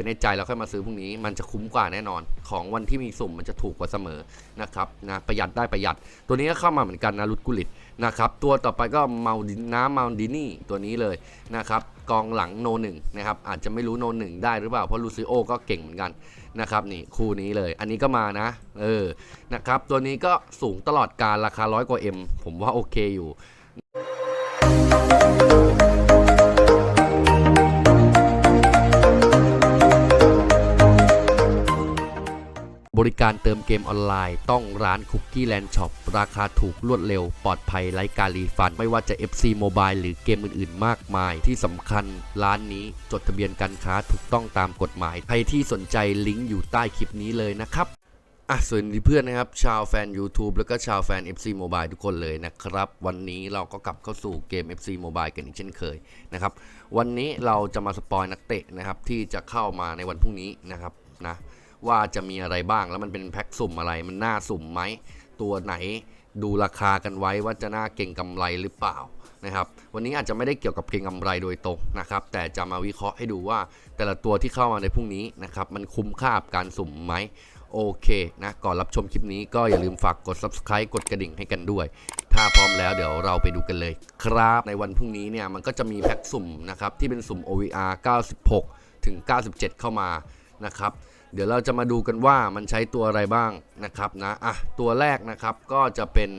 ว้ในใจแล้วค่อยมาซื้อพรุ่งนี้ มันจะคุ้มกว่าแน่นอน ของวันที่มีสุ่มมันจะถูกกว่าเสมอนะครับนะประหยัดได้ประหยัด ตัวนี้ก็เข้ามาเหมือนกันนะรุดกุลิตนะครับตัวต่อไปก็เมาดิน้ำเมาดินี่ตัวนี้เลยนะครับกองหลังโนหนึ่งนะครับอาจจะไม่รู้โนหนึ่งได้หรือเปล่าเพราะลูซิโอก็เก่งเหมือนกันนะครับนี่คู่นี้เลย อันนี้ก็มานะเออนะครับตัวนี้ก็สูงตลอดการราคาร้อยกว่า M ผมว่าโอเคอยู่ บริการเติมเกมออนไลน์ ต้องร้านคุกกี้แลนด์ช็อปราคาถูกรวดเร็ว ปลอดภัยไร้การรีฟัน ไม่ว่าจะ FC Mobile หรือเกมอื่น ๆ มากมาย ที่สำคัญร้านนี้จดทะเบียนการค้าถูกต้องตามกฎหมาย ใครที่สนใจลิงก์อยู่ใต้คลิปนี้เลยนะครับอะส่วนเพื่อนนะครับ ชาวแฟน YouTube แล้วก็ชาวแฟน FC Mobile ทุกคนเลยนะครับ วันนี้เราก็กลับเข้าสู่เกม FC Mobile กันอีกเช่นเคยนะครับ วันนี้เราจะมาสปอยนักเตะนะครับ ที่จะเข้ามาในวันพรุ่งนี้นะครับนะ ว่าจะมีอะไรบ้างแล้วมันเป็นแพ็คสุ่มอะไรมันน่าสุ่มไหมตัวไหนดูราคากันไว้ว่าจะน่าเก่งกำไรหรือเปล่านะครับ วันนี้อาจจะไม่ได้เกี่ยวกับเก่งกำไรโดยตรงนะครับ แต่จะมาวิเคราะห์ให้ดูว่าแต่ละตัวที่เข้ามาในพรุ่งนี้นะครับมันคุ้มค่ากับการสุ่มไหมโอเคนะก่อนรับชมคลิปนี้ก็อย่าลืมฝากกด subscribe กดกระดิ่งให้กันด้วย ถ้าพร้อมแล้วเดี๋ยวเราไปดูกันเลย ครับในวันพรุ่งนี้เนี่ยมันก็จะมีแพ็กสุ่มนะครับที่เป็นสุ่ม OVR 96 ถึง 97 เข้ามานะครับ เดี๋ยวเราจะมาดูกันว่ามันใช้ตัวอะไรบ้างนะครับนะอะตัวแรกนะครับก็จะเป็น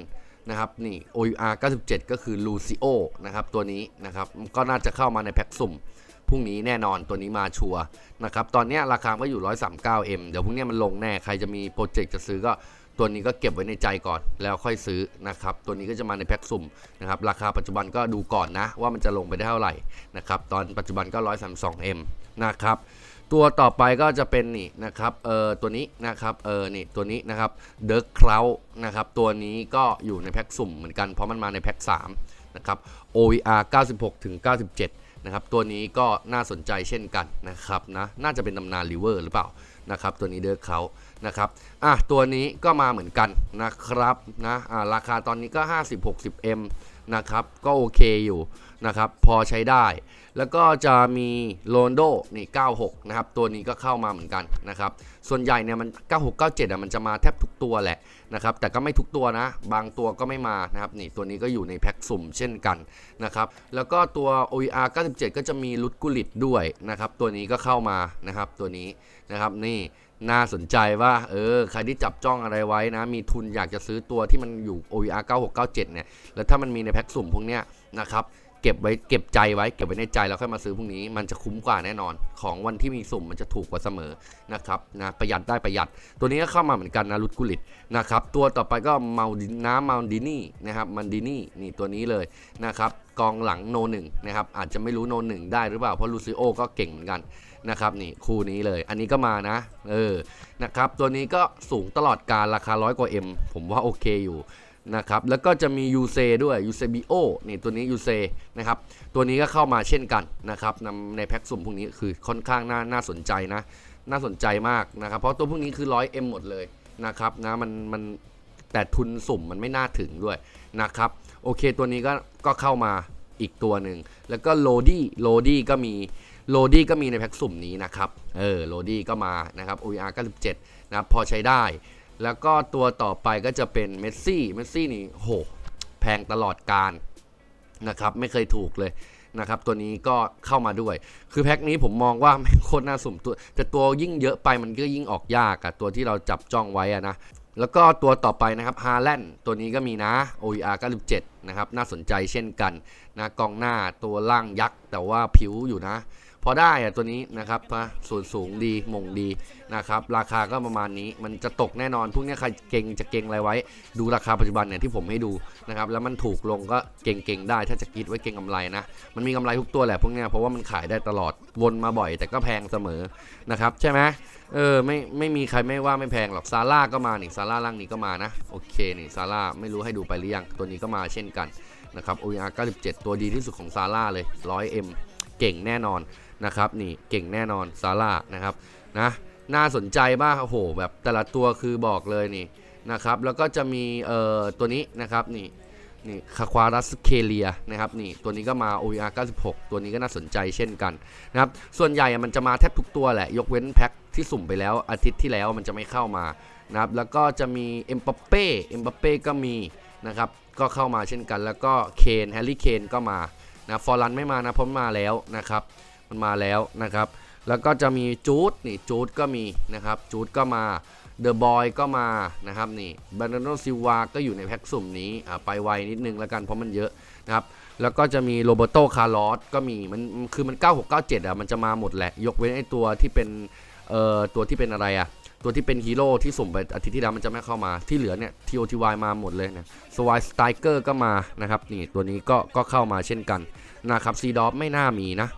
นะครับนี่ OVR 97 ก็คือ Lucio นะครับตัวนี้นะครับก็น่าจะเข้ามาในแพ็กสุ่มพรุ่งนี้แน่นอนตัวนี้มาชัวนะครับตอนนี้ราคาก็อยู่ 139M เดี๋ยวพรุ่งนี้มันลงแน่ใครจะมีโปรเจกต์จะซื้อก็ตัวนี้ก็เก็บไว้ในใจก่อนแล้วค่อยซื้อนะครับตัวนี้ก็จะมาในแพ็คสุ่มนะครับราคาปัจจุบันก็ดูก่อนนะว่ามันจะลงไปได้เท่าไหร่นะครับตอนปัจจุบันก็ 132M นะครับ ตัวต่อไปก็จะเป็นนี่นะครับเออตัวนี้นะครับเออนี่ตัวนี้นะครับเด r ร์คราวนะครับตัวนี้ก็อยู่ในแพ็คสุ่มเหมือนกันเพราะมันมาในแพ็ค3นะครับ OVR 96ถึง97นะครับตัวนี้ก็น่าสนใจเช่นกันนะครับนะน่าจะเป็นตำนานริเวอร์หรือเปล่านะครับตัวนี้เดอร์เขานะครับอะตัวนี้ก็มาเหมือนกันนะครับนะอ่าราคาตอนนี้ก็ 50-60M นะครับ ก็โอเคอยู่นะครับ พอใช้ได้ แล้วก็จะมีโรนโดนี่ 96 นะครับ ตัวนี้ก็เข้ามาเหมือนกันนะครับ ส่วนใหญ่เนี่ยมัน 96 97อะมันจะมาแทบทุกตัวแหละนะครับ แต่ก็ไม่ทุกตัวนะ บางตัวก็ไม่มานะครับนี่ตัวนี้ก็อยู่ในแพ็คสุ่มเช่นกันนะครับ แล้วก็ตัว OER 97 ก็จะมีลุดกุลิตด้วยนะครับ ตัวนี้ก็เข้ามานะครับตัวนี้นะครับนี่ น่าสนใจว่าเออใครที่จับจ้องอะไรไว้นะ มีทุนอยากจะซื้อตัวที่มันอยู่ OER 96 97 เนี่ย แล้วถ้ามันมีในแพ็คสุ่มพวกเนี้ยนะครับ เก็บไว้เก็บใจไว้เก็บไว้ในใจแล้วค่อยมาซื้อพรุ่งนี้ มันจะคุ้มกว่าแน่นอน ของวันที่มีสุ่มมันจะถูกกว่าเสมอนะครับนะประหยัดได้ประหยัด ตัวนี้ก็เข้ามาเหมือนกันนะรุดกุลิตนะครับตัวต่อไปก็เมาดิน้ำเมาดินี่นะครับมันดินี่นี่ตัวนี้เลยนะครับกองหลังโนหนึ่งนะครับอาจจะไม่รู้โนหนึ่งได้หรือเปล่าเพราะลูซิโอก็เก่งเหมือนกันนะครับนี่คู่นี้เลย อันนี้ก็มานะเออนะครับตัวนี้ก็สูงตลอดการราคาร้อยกว่า M ผมว่าโอเคอยู่ นะครับแล้วก็จะมี u s ด้วย u s b o นี่ตัวนี้ u s นะครับตัวนี้ก็เข้ามาเช่นกันนะครับนำในแพ็กสุ่มพวกนี้คือค่อนข้างน่าน่าสนใจนะน่าสนใจมากนะครับ เพราะตัวพวกนี้คือ 100M หมดเลยนะครับนะมันมันแต่ทุนสุ่มมันไม่น่าถึงด้วยนะครับโอเคตัวนี้ก็ก็เข้ามาอีกตัวหนึ่งแล้วก็โลดี้โลดี้ก็มีโลดี้ก็มีในแพ็กสุ่มนี้นะครับเออโลดี้ก็มานะครับ OER 97นะครับพอใช้ได้ แล้วก็ตัวต่อไปก็จะเป็นเมสซี่เมสซี่นี่โหแพงตลอดการนะครับไม่เคยถูกเลยนะครับตัวนี้ก็เข้ามาด้วย คือแพ็คนี้ผมมองว่าแม่โคตรน่าสุ่มตัวแต่ตัวยิ่งเยอะไปมันก็ยิ่งออกยากอะตัวที่เราจับจ้องไว้อะนะแล้วก็ตัวต่อไปนะครับฮาแลนด์ตัวนี้ก็มีนะ OER 97 นะครับ น่าสนใจเช่นกันนะกองหน้าตัวล่างยักษ์ แต่ว่าผิวอยู่นะ พอได้อะตัวนี้นะครับนะส่วนสูงดีมงดีนะครับ ราคาก็ประมาณนี้มันจะตกแน่นอนพวกนี้ใครเก่งจะเก่งอะไรไว้ ดูราคาปัจจุบันเนี่ยที่ผมให้ดูนะครับ แล้วมันถูกลงก็เก่งเก่งๆได้ ถ้าจะคิดไว้เก่งกำไรนะมันมีกำไรทุกตัวแหละพวกนี้เพราะว่ามันขายได้ตลอดวนมาบ่อย แต่ก็แพงเสมอนะครับใช่ไหมเออไม่ไม่มีใครไม่ว่าไม่แพงหรอกซาร่าก็มานี่ซาร่าล่างนี้ก็มานะโอเคนี่ซาร่าไม่รู้ให้ดูไปหรือยังตัวนี้ก็มาเช่นกันนะครับ OER 97 ตัวดีที่สุดของซาร่าเลย 100M เก่งแน่นอน นะครับนี่เก่งแน่นอนซาร่านะครับนะน่าสนใจมากโอ้โหแบบแต่ละตัวคือบอกเลยนี่นะครับแล้วก็จะมีเอ่อตัวนี้นะครับนี่นี่คาควารัสเคเลียนะครับนี่ตัวนี้ก็มา OER 96 ตัวนี้ก็น่าสนใจเช่นกันนะครับส่วนใหญ่มันจะมาแทบทุกตัวแหละ ยกเว้นแพ็คที่สุ่มไปแล้วอาทิตย์ที่แล้วมันจะไม่เข้ามานะครับแล้วก็จะมีเอ็มบัปเป้เอ็มบัปเป้ก็มีนะครับก็เข้ามาเช่นกัน แล้วก็เคนแฮร์รี่เคนก็มานะฟอร์ลันไม่มานะเพราะมันมาแล้วนะครับ มันมาแล้วนะครับ แล้วก็จะมีจูดนี่จูดก็มีนะครับจูดก็มาเดอะบอยก็มานะครับนี่บานโนซิวาก็อยู่ในแพ็กสุ่มนี้อ่าไปไวนิดนึงแล้วกันเพราะมันเยอะนะครับแล้วก็จะมีโรเบโตคาร์ลอสก็มีมันคือมัน 9697อะมันจะมาหมดแหละ ยกเว้นไอตัวที่เป็นเอ่อตัวที่เป็นอะไรอะตัวที่เป็นฮีโร่ที่สุ่มไปอาทิตย์ที่แล้วมันจะไม่เข้ามาที่เหลือเนี่ย TOTY มาหมดเลยนะสวายสไตเกอร์ก็มานะครับนี่ตัวนี้ก็ก็เข้ามาเช่นกันนะครับซีดอฟไม่น่ามีนะ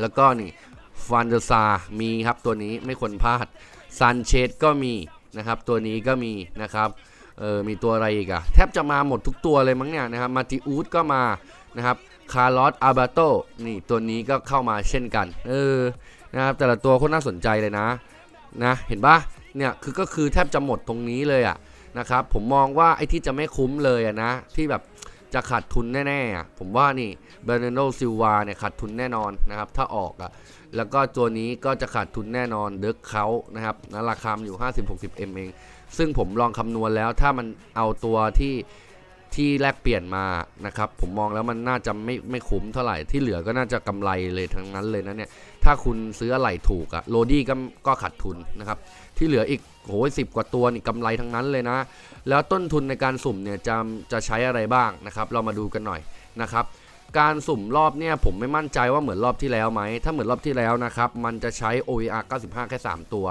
แล้วก็นี่ฟันเดอร์ซามีครับตัวนี้ไม่ควรพลาดซันเชตก็มีนะครับตัวนี้ก็มีนะครับเออมีตัวอะไรอีกอะแทบจะมาหมดทุกตัวเลยมั้งเนี่ยนะครับมาติอูดก็มานะครับคาร์ลอสอาบาโตนี่ตัวนี้ก็เข้ามาเช่นกันเออนะครับแต่ละตัวโคตรน่าสนใจเลยนะนะเห็นปะเนี่ยคือก็คือแทบจะหมดตรงนี้เลยอะนะครับผมมองว่าไอ้ที่จะไม่คุ้มเลยอะนะที่แบบ จะขาดทุนแน่ๆ ผมว่านี่เบรนโดซิลวาเนี่ยขาดทุนแน่นอนนะครับ ถ้าออกอะแล้วก็ตัวนี้ก็จะขาดทุนแน่นอนเดิร์กเขานะครับนะราคาอยู่ 50-60M เอง ซึ่งผมลองคำนวณแล้วถ้ามันเอาตัวที่ ที่แลกเปลี่ยนมานะครับ ผมมองแล้วมันน่าจะไม่ไม่คุ้มเท่าไหร่ที่เหลือก็น่าจะกำไรเลยทั้งนั้นเลยนะเนี่ยถ้าคุณซื้ออะไหล่ถูกอะโรดี้ก็ก็ขาดทุนนะครับ ที่เหลืออีกโหสิบกว่าตัวนี่กำไรทั้งนั้นเลยนะ แล้วต้นทุนในการสุ่มเนี่ยจะจะใช้อะไรบ้างนะครับ เรามาดูกันหน่อยนะครับ การสุ่มรอบเนี่ยผมไม่มั่นใจว่าเหมือนรอบที่แล้วไหม ถ้าเหมือนรอบที่แล้วนะครับ มันจะใช้ OER 95 แค่ 3 ตัว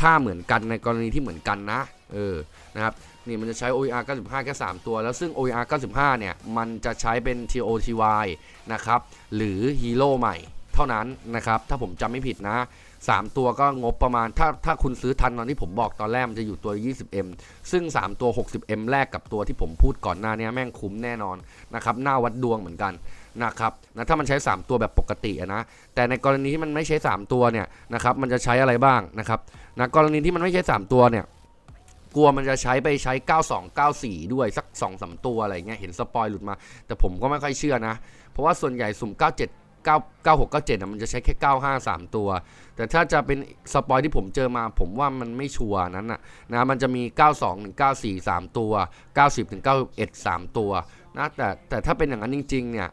ถ้าเหมือนกันในกรณีที่เหมือนกันนะ เออ นะครับ นี่มันจะใช้ OER 95 แค่ 3 ตัว แล้วซึ่ง OER 95 เนี่ย มันจะใช้เป็น TOTY นะครับ หรือฮีโร่ใหม่ เท่านั้นนะครับ ถ้าผมจำไม่ผิดนะ 3 ตัวก็งบประมาณ ถ้าถ้าคุณซื้อทันตอนที่ผมบอกตอนแรกมันจะอยู่ตัว 20M ซึ่ง 3 ตัว 60M แรกกับตัวที่ผมพูดก่อนหน้านี้แม่งคุ้มแน่นอนนะครับ หน้าวัดดวงเหมือนกัน นะครับนะถ้ามันใช้ 3 ตัวแบบปกตินะแต่ในกรณีที่มันไม่ใช้ 3 ตัวเนี่ยนะครับมันจะใช้อะไรบ้างนะครับนะกรณีที่มันไม่ใช้ 3 ตัวเนี่ยกลัวมันจะใช้ไปใช้ 92 94 ด้วยสัก2 3 ตัวอะไรเงี้ยเห็นสปอยหลุดมา แต่ผมก็ไม่ค่อยเชื่อนะ เพราะว่าส่วนใหญ่สุ่ม 97 9 96 97นะมันจะใช้แค่ 95 3 ตัว แต่ถ้าจะเป็นสปอยที่ผมเจอมาผมว่ามันไม่ชัวร์นั้นนะนะมันจะมี 92ถึง94 3 ตัว 90ถึง91 3 ตัวนะแต่แต่ถ้าเป็นอย่างนั้นจริง ๆ เนี่ย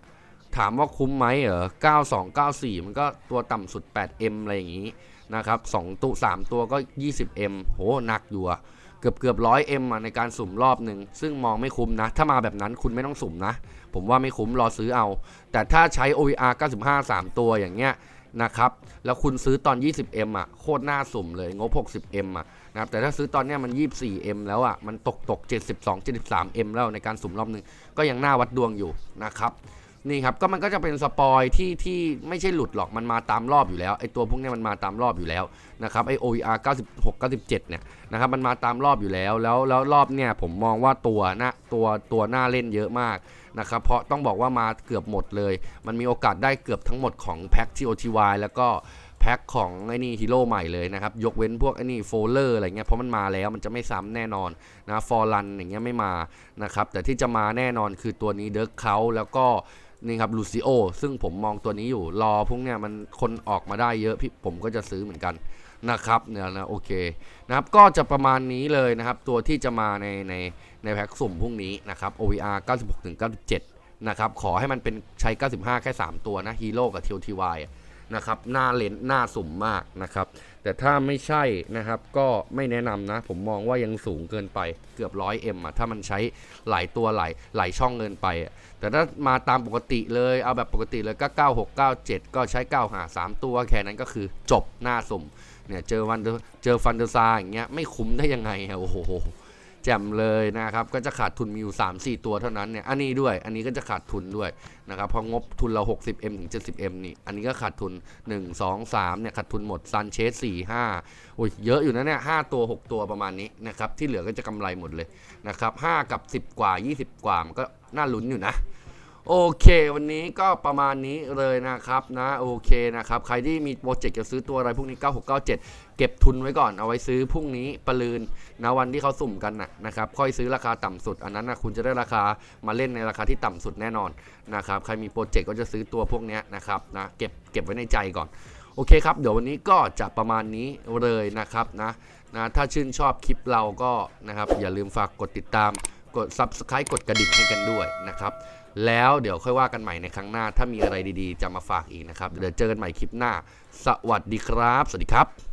ถามว่าคุ้มไหมเหรอ92 94 มันก็ตัวต่ำสุด 8M อะไรอย่างนี้นะครับ2ตัว3ตัวก็ 20M โหหนักอยู่อะเกือบเกือบ 100M อะในการสุ่มรอบหนึ่งซึ่งมองไม่คุ้มนะ ถ้ามาแบบนั้นคุณไม่ต้องสุ่มนะ ผมว่าไม่คุ้มรอซื้อเอา แต่ถ้าใช้ OER 95 3 ตัวอย่างเงี้ยนะครับ แล้วคุณซื้อตอน 20M อะ โคตรน่าสุ่มเลย งบ 60M อะนะครับ แต่ถ้าซื้อตอนเนี้ยมัน 24M แล้วอะ มันตกตก 72 73M แล้วในการสุ่มรอบหนึ่งก็ยังน่าวัดดวงอยู่นะครับ นี่ครับก็มันก็จะเป็นสปอยที่ที่ไม่ใช่หลุดหรอกมันมาตามรอบอยู่แล้วไอตัวพวกนี้มันมาตามรอบอยู่แล้วนะครับไอ OER 96 97เนี่ยนะครับมันมาตามรอบอยู่แล้วแล้วแล้วรอบเนี่ยผมมองว่าตัวหน้าตัวตัวหน้าเล่นเยอะมากนะครับเพราะต้องบอกว่ามาเกือบหมดเลย มันมีโอกาสได้เกือบทั้งหมดของแพ็ค TOTY แล้วก็แพ็คของไอ้นี่ฮีโร่ใหม่เลยนะครับ ยกเว้นพวกไอ้นี่โฟลเลอร์อะไรเงี้ยเพราะมันมาแล้วมันจะไม่ซ้ำแน่นอนนะฟอร์รันอย่างเงี้ยไม่มานะครับแต่ที่จะมาแน่นอนคือตัวนี้เดิร์กเขาแล้วก็ นี่ครับลูซิโอซึ่งผมมองตัวนี้อยู่รอพวกเนี้ยมันคนออกมาได้เยอะพี่ผมก็จะซื้อเหมือนกันนะครับเนี่ยนะโอเคนะครับก็จะประมาณนี้เลยนะครับ ตัวที่จะมาในในในแพ็กสุ่มพรุ่งนี้นะครับ OVR 96ถึง97นะครับขอให้มันเป็นใช้ 95 แค่ 3 ตัวนะฮีโร่กับ TOTY อะ นะครับหน้าเลนหน้าสุ่มมากนะครับ แต่ถ้าไม่ใช่นะครับก็ไม่แนะนำนะ ผมมองว่ายังสูงเกินไปเกือบ 100M อะถ้ามันใช้หลายตัวหลายหลายช่องเกินไปอะแต่ถ้ามาตามปกติเลยเอาแบบปกติเลยก็ 96 97 ก็ใช้ 9 หา 3 ตัวแค่นั้นก็คือจบหน้าสุ่มเนี่ยเจอวันเจอฟันเดอร์ซาอย่างเงี้ยไม่คุ้มได้ยังไงอะโอ้โห แจ่มเลยนะครับก็จะขาดทุนมีอยู่ 3 4 ตัวเท่านั้นเนี่ยอันนี้ด้วยอันนี้ก็จะขาดทุนด้วยนะครับเพราะงบทุนเรา 60M ถึง 70M นี่อันนี้ก็ขาดทุน 1 2 3เนี่ยขาดทุนหมดซันเชส4 5โอ้ยเยอะอยู่นะเนี่ย5ตัว 6 ตัวประมาณนี้นะครับที่เหลือก็จะกำไรหมดเลยนะครับ5กับ 10 กว่า 20 กว่ามันก็น่าลุ้นอยู่นะ โอเค วันนี้ก็ประมาณนี้เลยนะครับนะโอเคนะครับ ใครที่มีโปรเจกต์จะซื้อตัวอะไรพวกนี้ 9697 เก็บทุนไว้ก่อนเอาไว้ซื้อพรุ่งนี้ประลืนนะวันที่เขาสุ่มกันนะนะครับ ค่อยซื้อราคาต่ำสุด อันนั้นนะคุณจะได้ราคามาเล่นในราคาที่ต่ำสุดแน่นอนนะครับใครมีโปรเจกต์ก็จะซื้อตัวพวกนี้นะครับนะเก็บเก็บไว้ในใจก่อนโอเคครับ เดี๋ยววันนี้ก็จะประมาณนี้เลยนะครับนะนะถ้าชื่นชอบคลิปเราก็นะครับอย่าลืมฝากกดติดตามกด Subscribe กดกระดิ่งให้กันด้วยนะครับ แล้วเดี๋ยวค่อยว่ากันใหม่ในครั้งหน้า ถ้ามีอะไรดีๆ จะมาฝากอีกนะครับ เดี๋ยวเจอกันใหม่คลิปหน้า สวัสดีครับ สวัสดีครับ